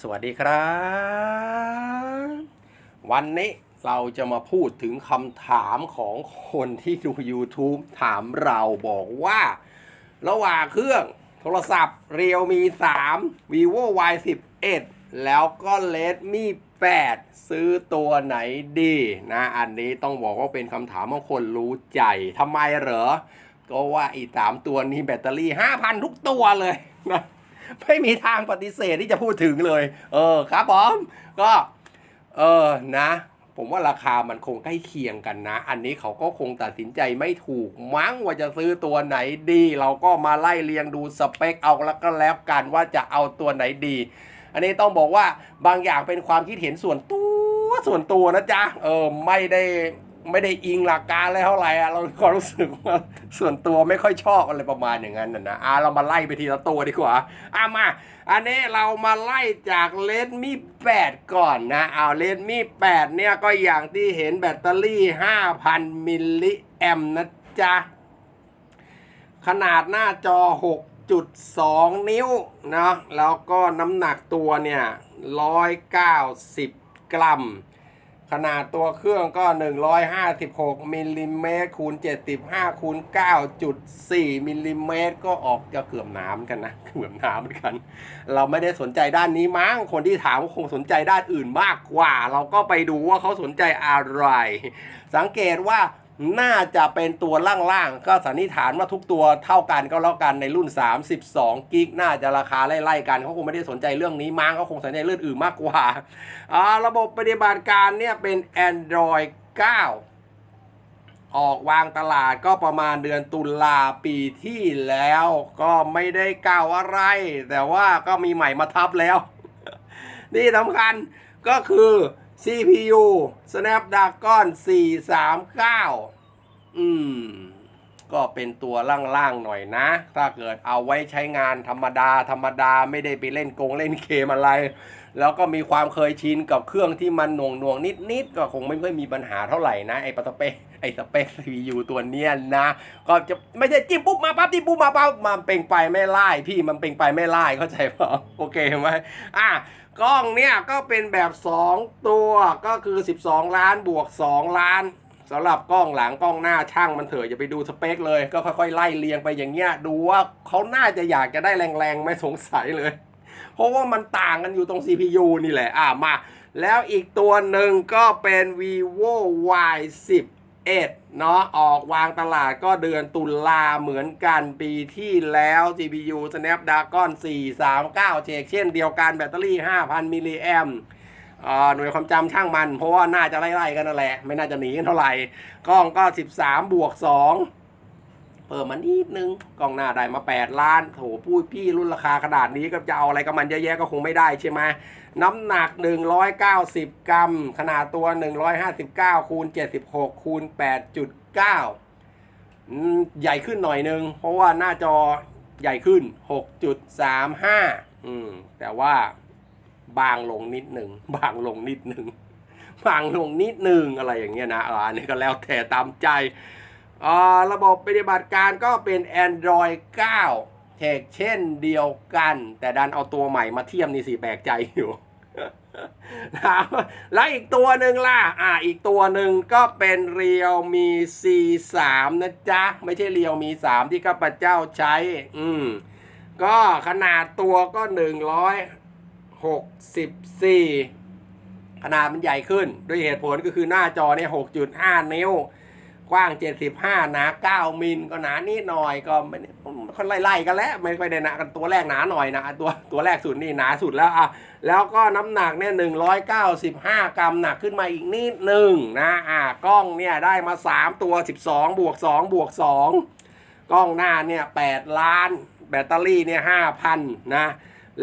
สวัสดีครับ วันนี้เราจะมาพูดถึงคำถามของคนที่ดู YouTube ถามเราบอกว่า ระหว่างเครื่องโทรศัพท์ Realme 3 Vivo Y 11แล้วก็ Redmi 8 ซื้อตัวไหนดีนะ อันนี้ต้องบอกว่าเป็นคำถามของคนรู้ใจทำไมเหรอ ก็ว่าอีสามตัวนี้แบตเตอรี่ 5,000 ทุกตัวเลยนะ ไม่มีทางปฏิเสธที่จะพูดถึงเลย เออครับผมก็เออนะ ผมว่าราคามันคงใกล้เคียงกันนะ อันนี้เขาก็คงตัดสินใจไม่ถูกมั้งว่าจะซื้อตัวไหนดี เราก็มาไล่เรียงดูสเปคเอาแล้วก็แล้วกันว่าจะเอาตัวไหนดี อันนี้ต้องบอกว่าบางอย่างเป็นความคิดเห็นส่วนตัวส่วนตัวนะจ๊ะเออไม่ได้ ไม่ได้อิงหลักการอะไรเท่าไหร่อะเราก็รู้สึกว่าส่วนตัวไม่ค่อยชอบอะไรประมาณอย่างนั้นนะอะเรามาไล่ไปทีละตัวดีกว่าอะมา อันนี้เรามาไล่จากเลดมี่8ก่อนนะเอาเลดมี่8เนี่ยก็อย่างที่เห็นแบตเตอรี่ 5,000 มิลลิแอมนะจ๊ะ ขนาดหน้าจอ 6.2 นิ้วนะแล้วก็น้ำหนักตัวเนี่ย 190 กรัม ขนาดตัวเครื่องก็ 156มิลลิเมตรคูณ75คูณ9.4มิลลิเมตรก็ออกจะเกือบหน้ำกันนะ เกือบหน้ำเหมือนกัน เราไม่ได้สนใจด้านนี้มั้ง คนที่ถามก็คงสนใจด้านอื่นมากกว่า เราก็ไปดูว่าเขาสนใจอะไร สังเกตว่า น่าจะเป็นตัวล่างๆ ก็สันนิษฐานว่าทุกตัวเท่ากันก็แล้วกันในรุ่น 32 กิกน่าจะราคาไล่ๆกันเขาคงไม่ได้สนใจเรื่องนี้มั้งเขาคงสนใจเรื่องอื่นมากกว่าอ่า ระบบปฏิบัติการเนี่ยเป็น Android 9 ออกวางตลาดก็ประมาณเดือนตุลาปีที่แล้วก็ไม่ได้กล่าวอะไร แต่ว่าก็มีใหม่มาทับแล้ว นี่สำคัญก็คือ CPU Snapdragon 439 อืม ก็เป็นตัวล่างๆหน่อยนะ ถ้าเกิดเอาไว้ใช้งานธรรมดา ธรรมดาไม่ได้ไปเล่นกงเล่นเกมอะไร แล้วก็มีความเคยชินกับเครื่องที่มันหน่วงหน่วงๆนิดๆ ก็คงไม่ค่อยมีปัญหาเท่าไหร่นะ ไอ้ปสเปคไอ้สเปค CPU ตัวเนี้ยนะ ก็จะไม่ใช่จิ้มปุ๊บมาปั๊บจิ้มปุ๊บมาปั๊บมันเป่งไปไม่ไล่พี่มันเป่งไปไม่ไล่เข้าใจเปล่าโอเคไหมอะ กล้องเนี่ยก็เป็นแบบ 2 ตัวก็คือ 12 ล้านบวก 2 ล้านสำหรับกล้องหลังกล้องหน้าช่างมันเถอะอย่าไปดูสเปคเลยก็ค่อยๆไล่เรียงไปอย่างเงี้ยดูว่าเขาน่าจะอยากจะได้แรงๆไม่สงสัยเลย เพราะว่ามันต่างกันอยู่ตรง CPU นี่แหละอะมา แล้วอีกตัวหนึ่งก็เป็น vivo y10 1 เนาะออกวางตลาดก็เดือนตุลาเหมือนกันปีที่แล้ว GPU Snapdragon 439 เชกเช่นเดียวกันแบตเตอรี่ 5,000 มิลลิแอมหน่วยความจำช่างมัน เพราะว่าน่าจะไล่ๆกันนั่นแหละ ไม่น่าจะหนีกันเท่าไหร่ กล้องก็ 13 บวก 2 เพิ่มมานิดนึง กล้องหน้าได้มา 8 ล้าน โถพูดพี่รุ่นราคาขนาดนี้ก็จะเอาอะไรกับมันเยอะแยะก็คงไม่ได้ใช่ไหม น้ำหนัก 190 กรัม ขนาดตัว 159 คูณ 76 คูณ 8.9 ใหญ่ขึ้นหน่อยนึง เพราะว่าหน้าจอใหญ่ขึ้น 6.35 อืม แต่ว่าบางลงนิดหนึ่ง บางลงนิดหนึ่ง บางลงนิดหนึ่งอะไรอย่างเงี้ยนะอันนี้ก็แล้วแต่ตามใจอ่าระบบปฏิบัติการก็เป็น Android 9เทคเช่นเดียวกัน แต่ดันเอาตัวใหม่มาเทียมนี่สิแปลกใจอยู่ แล้วอีกตัวหนึ่งล่ะ อ่า อีกตัวหนึ่งก็เป็น Realme C3 นะจ๊ะ ไม่ใช่ Realme 3ที่ข้าพเจ้าใช้ อืม ก็ขนาดตัวก็ 164 ขนาดมันใหญ่ขึ้น ด้วยเหตุผลก็คือหน้าจอเนี่ย6.5 นิ้ว กว้าง 75 หนา 9 มิลก็หนานิดหน่อยก็ไม่ค่อยไล่ๆกันแล้ว ไม่ค่อยได้หนากันตัวแรกหนาหน่อยนะตัวตัวแรกสุดนี่หนาสุดแล้วอะแล้วก็น้ำหนักเนี่ย195 กรัมหนักขึ้นมาอีกนิดหนึ่งนะอ่ากล้องเนี่ยได้มา 3 ตัว 12 บวก 2 บวก 2 กล้องหน้าเนี่ย8ล้าน แบตเตอรี่เนี่ย5,000 นะ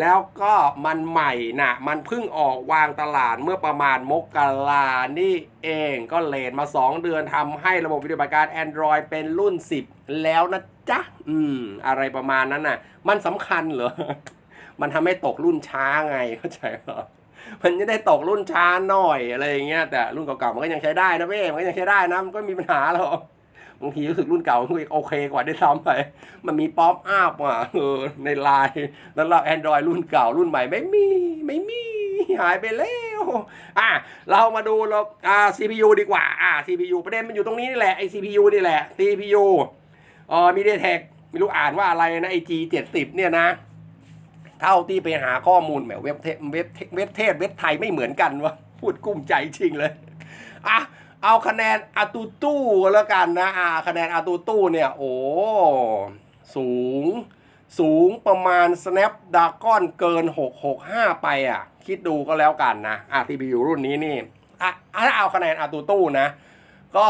แล้วก็มันใหม่นะมันเพิ่งออกวางตลาดเมื่อประมาณมกรานี่เองก็เลทมา 2 เดือนทำให้ระบบปฏิบัติการ Android เป็นรุ่น 10 แล้วนะจ๊ะ อืม อะไรประมาณนั้นน่ะ มันสำคัญเหรอ มันทำให้ตกรุ่นช้าไงเข้าใจเหรอมันจะได้ตกรุ่นช้าหน่อยอะไรอย่างเงี้ยแต่รุ่นเก่าๆมันก็ยังใช้ได้นะเว้มันก็ยังใช้ได้นะมันก็มีปัญหาหรอก บางทีรู้สึกรุ่นเก่าคุยโอเคกว่าได้ซ้ำไป มันมีป๊อปอัพอะเออในไลน์แล้วเราแอนดรอยรุ่นเก่ารุ่นใหม่ไม่มีไม่มีหายไปแล้วอะเรามาดูเราอ่า CPU ดีกว่าอ่า CPU ประเด็นมันอยู่ตรงนี้นี่แหละไอ CPU นี่แหละ CPU เออมีเดเทคไม่รู้อ่านว่าอะไรนะไอ G เจ็ดสิบเนี่ยนะเท่าที่ไปหาข้อมูลแหมเว็บเทเว็บเว็บเทศเว็บไทยไม่เหมือนกันวะพูดกุ้มใจจริงเลยอะ เอาคะแนนอาตูตู้แล้วกันนะอ่าคะแนนอาตูตู้เนี่ย โอ้สูง สูงประมาณ Snapdragon เกิน 665 ไปอะ คิดดูก็แล้วกันนะอะ CPU รุ่นนี้นี่อะถ้าเอาคะแนนอาตูตู้นะ ก็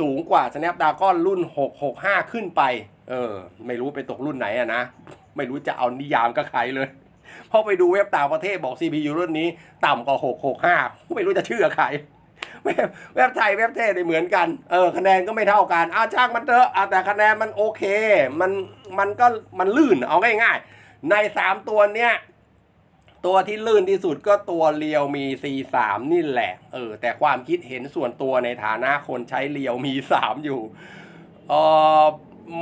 สูงกว่า Snapdragon รุ่น 665 ขึ้นไป เออ ไม่รู้ไปตกรุ่นไหนอะนะ ไม่รู้จะเอานิยามกับใครเลยพราะไปดูเว็บต่างประเทศบอก CPU รุ่นนี้ ต่ำกว่า 665 ไม่รู้จะเชื่อใคร เว็บเว็บไทยเว็บเทศเนี่ยเหมือนกันเออคะแนนก็ไม่เท่ากันอ้าวช่างมันเถอะอะแต่คะแนนมันโอเค มันมันก็มันลื่นเอาง่ายๆใน 3 ตัวเนี้ยตัวที่ลื่นที่สุดก็ตัวเรียวมี C3 นี่แหละ เออ แต่ความคิดเห็นส่วนตัวในฐานะคนใช้เรียวมี 3 อยู่เออ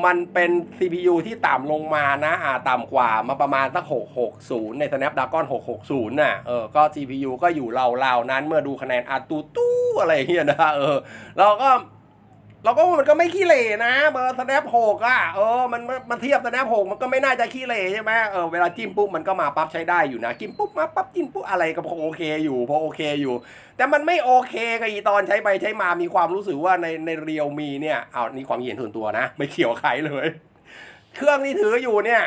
มันเป็น CPU ที่ต่ำลงมานะ อ่า ต่ำกว่ามาประมาณสัก 660 ใน Snapdragon 660 น่ะ เออ ก็ CPU ก็อยู่ราวๆนั้นเมื่อดูคะแนนอาตูตู้อะไรเงี้ยนะ เออเราก็ เราก็มันก็ไม่ขี้เหร่นะ เบอร์ snap 6อะเออมันมันเทียบ snap 6มันก็ไม่น่าจะขี้เหร่ใช่ไหมเออเวลาจิ้มปุ๊บมันก็มาปั๊บใช้ได้อยู่นะจิ้มปุ๊บมาปั๊บจิ้มปุ๊บอะไรก็พอโอเคอยู่พอโอเคอยู่ แต่มันไม่โอเคกับอีตอนใช้ไปใช้มามีความรู้สึกว่าในในเรียวมีเนี่ยเอานี่ความเห็นส่วนตัวนะ ไม่เกี่ยวใครเลย เครื่องที่ถืออยู่เนี่ย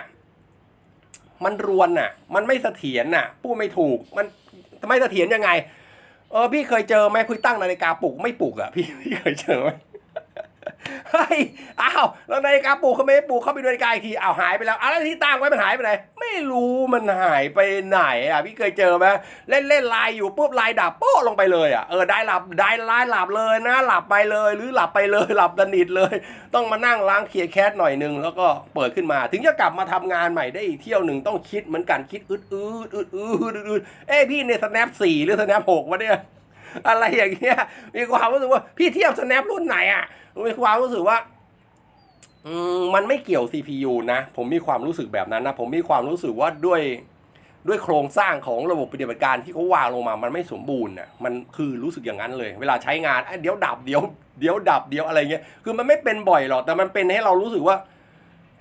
มันรวนน่ะ มันไม่เสถียรน่ะพูดไม่ถูกมันไม่เสถียรยังไง เออพี่เคยเจอไหมคุยตั้งนาฬิกาปลุกไม่ปลุกอะพี่พี่เคยเจอไหม เฮ้ยอ้าวแล้วนาฬิกาปลุกเขาไม่ปลุกเขาไปดูนาฬิกาอีกทีอ้าวหายไปแล้วอะไรที่ตั้งไว้มันหายไปไหนไม่รู้มันหายไปไหนอะพี่เคยเจอไหมเล่นเล่นไลน์อยู่ปุ๊บไลน์ดับโป๊ะลงไปเลยอะเออได้หลับได้ไลน์หลับเลยนะหลับไปเลย หรือหลับไปเลยหลับสนิทเลย ต้องมานั่งล้างเคลียร์แคสหน่อยนึงแล้วก็เปิดขึ้นมา ถึงจะกลับมาทำงานใหม่ได้อีกเที่ยวหนึ่งต้องคิดเหมือนกันคิดอึดอืดอึดอืดอึดอืดเอ้พี่ใน snap สี่หรือ snap หกวะเนี่ย อะไรอย่างเงี้ย มีความรู้สึกว่าพี่เทียบ snap รุ่นไหนอะมีความรู้สึกว่ามมันไม่เกี่ยว CPU นะ ผมมีความรู้สึกแบบนั้นนะ ผมมีความรู้สึกว่าด้วยด้วยโครงสร้างของระบบปฏิบัติการที่เขาวางลงมา มันไม่สมบูรณ์อะมันคือรู้สึกอย่างนั้นเลย เวลาใช้งานเดี๋ยวดับเดี๋ยวเดี๋ยวดับเดี๋ยวอะไรเงี้ย คือมันไม่เป็นบ่อยหรอก แต่มันเป็นให้เรารู้สึกว่า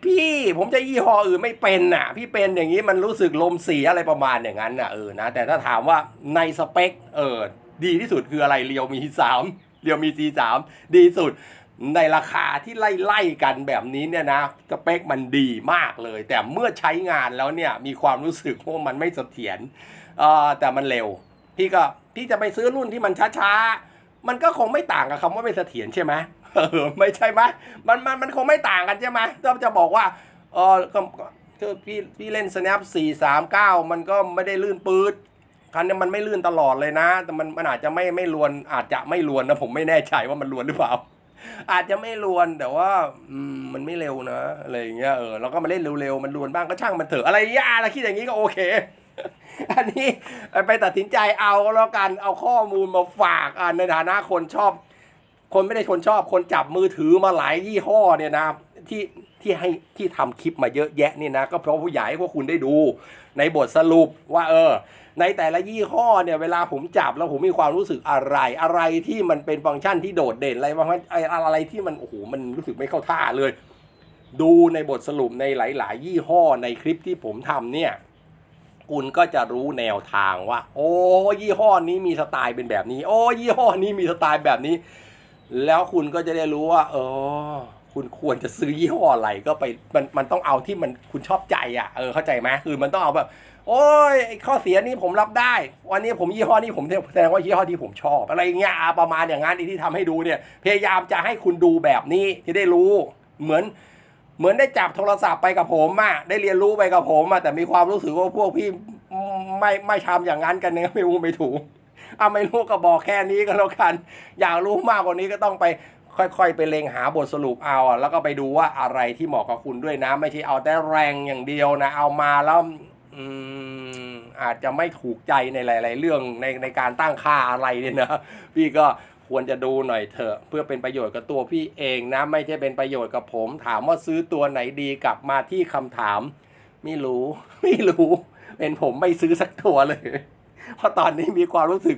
พี่ผมจะยี่ห้ออื่นไม่เป็นน่ะ พี่เป็นอย่างนี้มันรู้สึกลมเสียอะไรประมาณอย่างนั้นน่ะเออนะ แต่ถ้าถามว่าในสเปคเออ ดีที่สุดคืออะไรเรียวมีสามเรียวมี C3 ดีสุดในราคาที่ไล่ไล่กันแบบนี้เนี่ยนะสเปคมันดีมากเลย แต่เมื่อใช้งานแล้วเนี่ยมีความรู้สึกว่ามันไม่เสถียรแต่มันเร็ว พี่ก็พี่จะไปซื้อรุ่นที่มันช้าๆ มันก็คงไม่ต่างกับคำว่าไม่เสถียรใช่ไหมเออไม่ใช่ไหมมันมันมันคงไม่ต่างกันใช่ไหมก็จะบอกว่าเออก็คือพี่พี่เล่น snap 4 3 9 มันก็ไม่ได้ลื่นปืด คันนี้มันไม่ลื่นตลอดเลยนะ แต่มันมันอาจจะไม่ไม่ลวน อาจจะไม่ลวนนะผมไม่แน่ใจว่ามันลวนหรือเปล่า อาจจะไม่ลวนแต่ว่าอืมมันไม่เร็วนะอะไรอย่างเงี้ยเออเราก็มาเล่นเร็วๆมันลวนบ้างก็ช่างมันเถอะอะไรย่าเงี้ยอะไรคิดอย่างนี้ก็โอเค อันนี้ไปตัดสินใจเอาแล้วกันเอาข้อมูลมาฝากอ่าในฐานะคนชอบ คนไม่ได้คนชอบคนจับมือถือมาหลายยี่ห้อเนี่ยนะที่ ที่ให้ที่ทำคลิปมาเยอะแยะนี่นะ ก็เพราะผู้ใหญ่พวกคุณได้ดู ในบทสรุปว่าเออ ในแต่ละยี่ห้อเนี่ยเวลาผมจับแล้วผมมีความรู้สึกอะไร อะไรที่มันเป็นฟังก์ชันที่โดดเด่นอะไรบางไออะไรที่มันโอ้โหมันรู้สึกไม่เข้าท่าเลย ดูในบทสรุปในหลาย ๆ ยี่ห้อในคลิปที่ผมทำเนี่ยคุณก็จะรู้แนวทางว่า โอ้ยี่ห้อนี้มีสไตล์เป็นแบบนี้ โอ้ยี่ห้อนี้มีสไตล์แบบนี้ แล้วคุณก็จะได้รู้ว่า เออ คุณควรจะซื้อยี่ห้ออะไรก็ไปมันมันต้องเอาที่มันคุณชอบใจอะเออเข้าใจไหมคือมันต้องเอาแบบ โอ้ยข้อเสียนี้ผมรับได้ วันนี้ผมยี่ห้อนี้ผมแสดงว่ายี่ห้อที่ผมชอบ อะไรอย่างเงี้ยประมาณอย่างนั้นที่ทำให้ดูเนี่ย พยายามจะให้คุณดูแบบนี้ที่ได้รู้ เหมือน เหมือนได้จับโทรศัพท์ไปกับผมอะได้เรียนรู้ไปกับผมอะแต่มีความรู้สึกว่าพวกพี่ไม่ไม่ทำอย่างนั้นกันเนี่ยไม่รู้ไม่ถูกเอาไม่รู้ก็บอกแค่นี้ก็แล้วกัน อยากรู้มากกว่านี้ก็ต้องไป ค่อยๆ ไปเล็งหาบทสรุปเอาอะแล้วก็ไปดูว่าอะไรที่เหมาะกับคุณด้วยนะ ไม่ใช่เอาแต่แรงอย่างเดียวนะ เอามาแล้วอืมอาจจะไม่ถูกใจในหลาย ๆ เรื่องในในการตั้งค่าอะไรเนี่ยนะ พี่ก็ควรจะดูหน่อยเถอะ เพื่อเป็นประโยชน์กับตัวพี่เองนะ ไม่ใช่เป็นประโยชน์กับผม ถามว่าซื้อตัวไหนดีกลับมาที่คำถาม ไม่รู้ ไม่รู้ เป็นผมไม่ซื้อสักตัวเลย เพราะตอนนี้มีความรู้สึก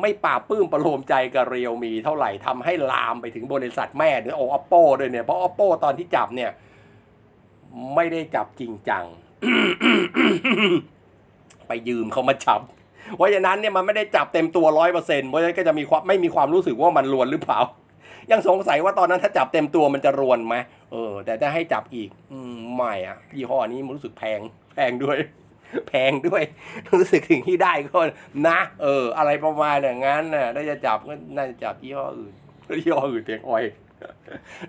ไม่ปาปลื้มประโลมใจกับเรียวมีเท่าไหร่ทำให้ลามไปถึงบริษัทแม่หรือโอ oppo ด้วยเนี่ยเพราะ oppo ตอนที่จับเนี่ย ไม่ได้จับจริงจัง ไปยืมเขามาจับเพราะฉะนั้นเนี่ยมันไม่ได้จับเต็มตัวร้อยเปอร์เซ็นต์เพราะฉะนั้นก็จะมีความไม่มีความรู้สึกว่ามันรวนหรือเปล่า ยังสงสัยว่าตอนนั้นถ้าจับเต็มตัวมันจะรวนไหมเออ แต่ถ้าให้จับอีก อืมไม่อะยี่ห้อนี้มันรู้สึกแพงแพงด้วย แพงด้วย รู้สึกถึงที่ได้ก็นะ เออ อะไรประมาณอย่างนั้นน่ะถ้าจะจับก็น่าจะจับยี่ห้ออื่นยี่ห้ออื่นเตียงออย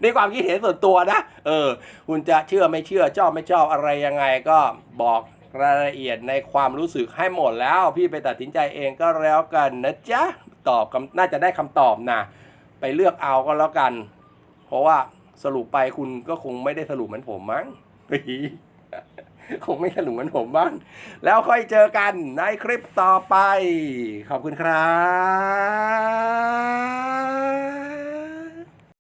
ในความคิดเห็นส่วนตัวนะ เออ คุณจะเชื่อไม่เชื่อชอบไม่ชอบอะไรยังไงก็บอกรายละเอียดในความรู้สึกให้หมดแล้ว พี่ไปตัดสินใจเองก็แล้วกันนะจ๊ะตอบคำน่าจะได้คำตอบนะไปเลือกเอาก็แล้วกัน เพราะว่าสรุปไปคุณก็คงไม่ได้สรุปเหมือนผมมั้ง คงไม่ขลุงเหมือนผมบ้าง แล้วค่อยเจอกันในคลิปต่อไป ขอบคุณครับ